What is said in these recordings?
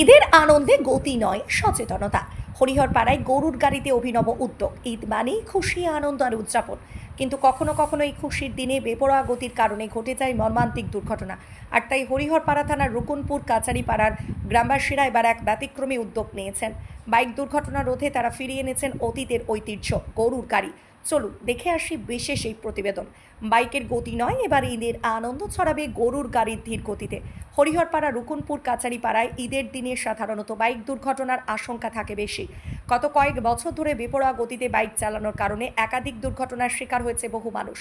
ঈদের আনন্দে গতি নয় সচেতনতা। হরিহরপাড়ায় গরুর গাড়িতে অভিনব উদ্যোগ। ঈদ মানেই খুশি, আনন্দ আর উদযাপন। কিন্তু কখনো কখনো এই খুশির দিনে বেপরোয়া গতির কারণে ঘটে যায় মর্মান্তিক দুর্ঘটনা। আর তাই হরিহরপাড়া থানার রুকুনপুর কাচারি পাড়ার গ্রামবাসীরা এবার এক ব্যতিক্রমী উদ্যোগ নিয়েছেন। বাইক দুর্ঘটনা রোধে তারা ফিরিয়ে এনেছেন অতীতের ঐতিহ্য, গরুর গাড়ি। চলুন, দেখে আসি বিশেষ এই প্রতিবেদন। বাইকের গতি নয়, এবার ঈদের আনন্দ ছড়াবে গরুর গাড়ির ধীর গতিতে। হরিহরপাড়া, রুকুনপুর কাচারি পাড়ায় ঈদের দিনে সাধারণত বাইক দুর্ঘটনার আশঙ্কা থাকে বেশি। গত কয়েক বছর ধরে বেপরোয়া গতিতে বাইক চালানোর কারণে একাধিক দুর্ঘটনার শিকার হয়েছে বহু মানুষ।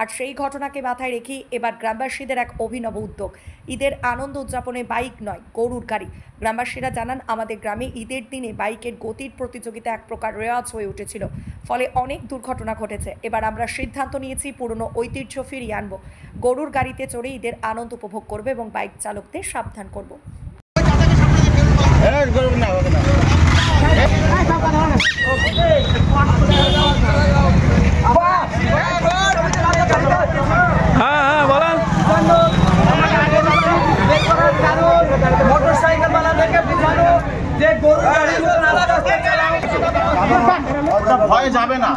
আর সেই ঘটনাকে মাথায় রেখেই এবার গ্রামবাসীদের এক অভিনব উদ্যোগ। ঈদের আনন্দ উদযাপনে বাইক নয়, গরুর গাড়ি। গ্রামবাসীরা জানান, আমাদের গ্রামে ঈদের দিনে বাইকের গতির প্রতিযোগিতা এক প্রকার রেওয়াজ হয়ে উঠেছিল। ফলে অনেক দুর্ঘটনা ঘটেছে। এবার আমরা সিদ্ধান্ত নিয়েছি পুরনো ঐতিহ্য ফিরিয়ে আনব। গরুর গাড়িতে চড়ে ঈদের আনন্দ উপভোগ করবে এবং বাইক চালকদের সাবধান করব হ্যাঁ হ্যাঁ বলেন মোটরসাইকেল वाला থেকে বুঝানো যে গরু গাড়ি রাস্তায় চালাও ওটা ভয় যাবে না।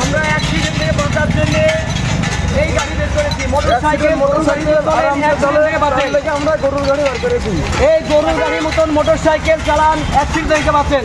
আমরা অ্যাক্সিডেন্ট থেকে বাঁচার জন্য এই গাড়ি বের করেছি মোটরসাইকেল মোটরসাইকেল আমরা গরুর গাড়ি বার করেছি। এই গরুর গাড়ির মতন মোটরসাইকেল চালান অ্যাক্সিডেন্ট থেকে বাঁচেন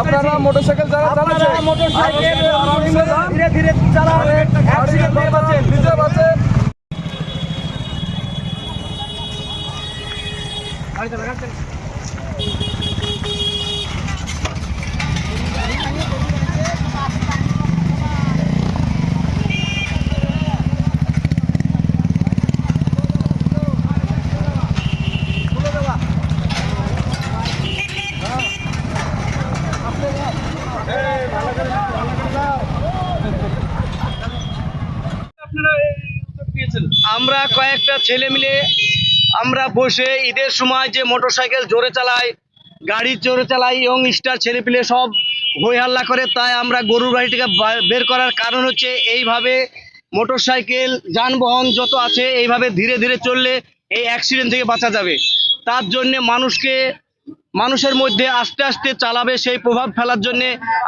আপনারা মোটরসাইকেল যারা চালাচ্ছেন মোটরসাইকেল ধীরে ধীরে চালান অ্যাক্সিডেন্ট থেকে বাঁচেন নিজে বাঁচেন আমরা কয়েকটা ছেলে মিলে আমরা বসে ঈদের সময় যে মোটরসাইকেল জোরে চালাই, গাড়ি জোরে চালাই এবং স্টার ছেলে পিলে সব হই হাল্লা করে, তাই আমরা গরুর গাড়িটাকে বের করার কারণ হচ্ছে এইভাবে মোটরসাইকেল, যানবাহন যত আছে, এইভাবে ধীরে ধীরে চললে এই অ্যাক্সিডেন্ট থেকে বাঁচা যাবে। তার জন্যে মানুষকে মানুষের মধ্যে আস্তে আস্তে চালাবে সেই প্রভাব ফেলার জন্য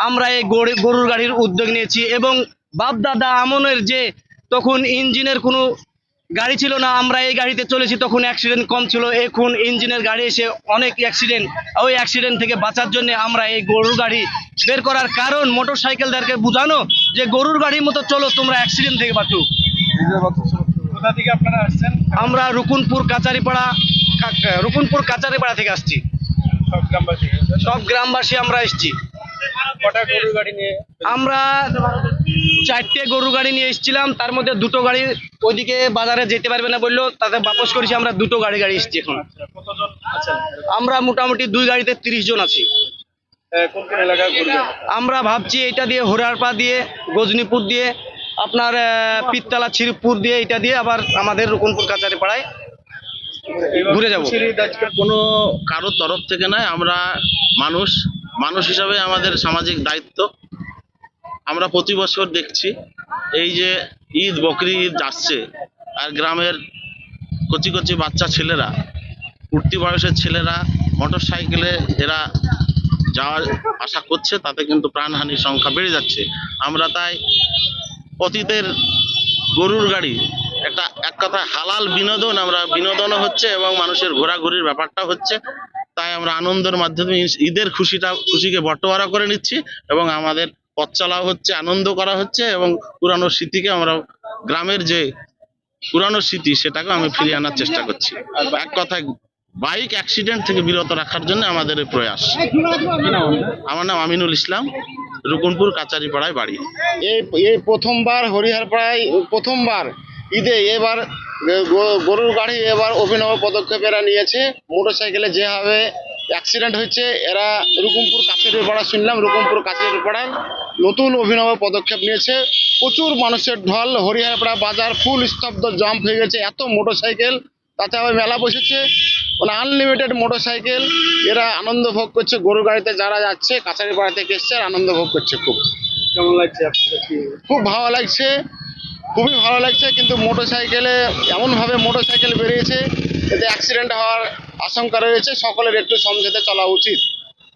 আমরা এই গরুর গাড়ির উদ্যোগ নিয়েছি এবং বাপ দাদা আমনের যে তখন ইঞ্জিনের কোনো গাড়ি ছিল না আমরা এই গাড়িতে চলেছি তখন অ্যাক্সিডেন্ট কম ছিল এখন ইঞ্জিনের গাড়ি এসে অনেক অ্যাক্সিডেন্ট ওই অ্যাক্সিডেন্ট থেকে বাঁচার জন্য আমরা এই গরুর গাড়ি বের করার কারণ মোটর সাইকেলদারকে বোঝানো যে গরুর গাড়ির মতো চলো তোমরা অ্যাক্সিডেন্ট থেকে বাঁচো। আমরা রুকুনপুর কাচারিপাড়া রুকুনপুর কাচারিপাড়া থেকে আসছি। সব গ্রামবাসী আমরা এসেছি। আমরা চারটে গরু গাড়ি নিয়ে এসেছিলাম তার মধ্যে দুটো গাড়ি ওইদিকে বাজারে যেতে পারবে না বলল তাতে বাপস করেছি আমরা দুটো গাড়ি গাড়ি এসেছি এখন। আচ্ছা, আমরা মোটামুটি দুই গাড়িতে তিরিশ জন আছি। আমরা ভাবছি এটা দিয়ে হরিয়ারপা দিয়ে গজনীপুর দিয়ে আপনার পিত্তালা ছিরপুর দিয়ে এটা দিয়ে আবার আমাদের রুকনপুর কাছারি পাড়ায় ঘুরে যাব। কোনো কারোর তরফ থেকে নয়। আমরা মানুষ মানুষ হিসাবে আমাদের সামাজিক দায়িত্ব। আমরা প্রতি বছর দেখছি এই যে ঈদ, বকরি ঈদ আসছে আর গ্রামের কচি কচি বাচ্চা ছেলেরা উঠতি বয়সের ছেলেরা, মোটর সাইকেলে এরা যাওয়ার আশা করছে, তাতে কিন্তু প্রাণহানির সংখ্যা বেড়ে যাচ্ছে। আমরা তাই অতীতের গরুর গাড়ি একটা এক কথায় হালাল বিনোদন আমরা, বিনোদনও হচ্ছে এবং মানুষের ঘোরাঘুরির ব্যাপারটা হচ্ছে। তাই আমরা আনন্দের মাধ্যমে ঈদের খুশিটা, খুশিকে বটোয়ারা করে নিচ্ছি এবং আমাদের পথ চলা হচ্ছে, আনন্দ করা হচ্ছে এবং পুরানো স্মৃতিকে আমরা, গ্রামের যে পুরানো স্মৃতি সেটাকে আমি ফিরিয়ে আনার চেষ্টা করছি। এক কথায় বাইক অ্যাক্সিডেন্ট থেকে বিরত রাখার জন্য আমাদের প্রয়াস। আমার নাম আমিনুল ইসলাম, রুকুনপুর কাচারিপাড়ায় বাড়ি। এই এই প্রথমবার, হরিহরপাড়ায় প্রথমবার ঈদে এবার গরুর গাড়ি এবার অভিনব পদক্ষেপ এরা নিয়েছে। মোটরসাইকেলে যেভাবে অ্যাক্সিডেন্ট হয়েছে এরা রুকুমপুর কাছের পাড়া শুনলাম রুকুমপুর কাছের পাড়ায় নতুন অভিনব পদক্ষেপ নিয়েছে। প্রচুর মানুষের ঢল হরিহরপাড়া বাজার ফুল স্তব্ধ জাম্প হয়ে গেছে এত মোটরসাইকেল তাতে আবার মেলা বসেছে। মানে আনলিমিটেড মোটরসাইকেল এরা আনন্দ ভোগ করছে গরু গাড়িতে যারা যাচ্ছে কাছারি পাড়া থেকে এসছে আর আনন্দ ভোগ করছে খুব। কেমন লাগছে খুব ভালো লাগছে। খুবই ভালো লাগছে, কিন্তু মোটর সাইকেলে এমনভাবে মোটর সাইকেল বেরিয়েছে, এতে অ্যাক্সিডেন্ট হওয়ার আশঙ্কা রয়েছে, সকলের একটু সমঝেতে চলা উচিত।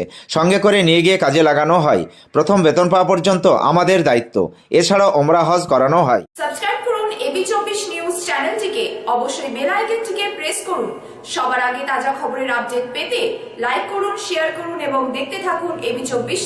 রয়েছে সঙ্গে করে নিয়ে গিয়ে কাজে লাগানো হয়। প্রথম বেতন পাওয়া পর্যন্ত আমাদের দায়িত্ব। এছাড়াও ওমরা হজ করানো হয়। সাবস্ক্রাইব করুন এবি চব্বিশ নিউজ চ্যানেলটিকে। অবশ্যই বেল আইকনটিকে প্রেস করুন। সবার আগে তাজা খবরের আপডেট পেতে লাইক করুন, শেয়ার করুন এবং দেখতে থাকুন এবি চব্বিশ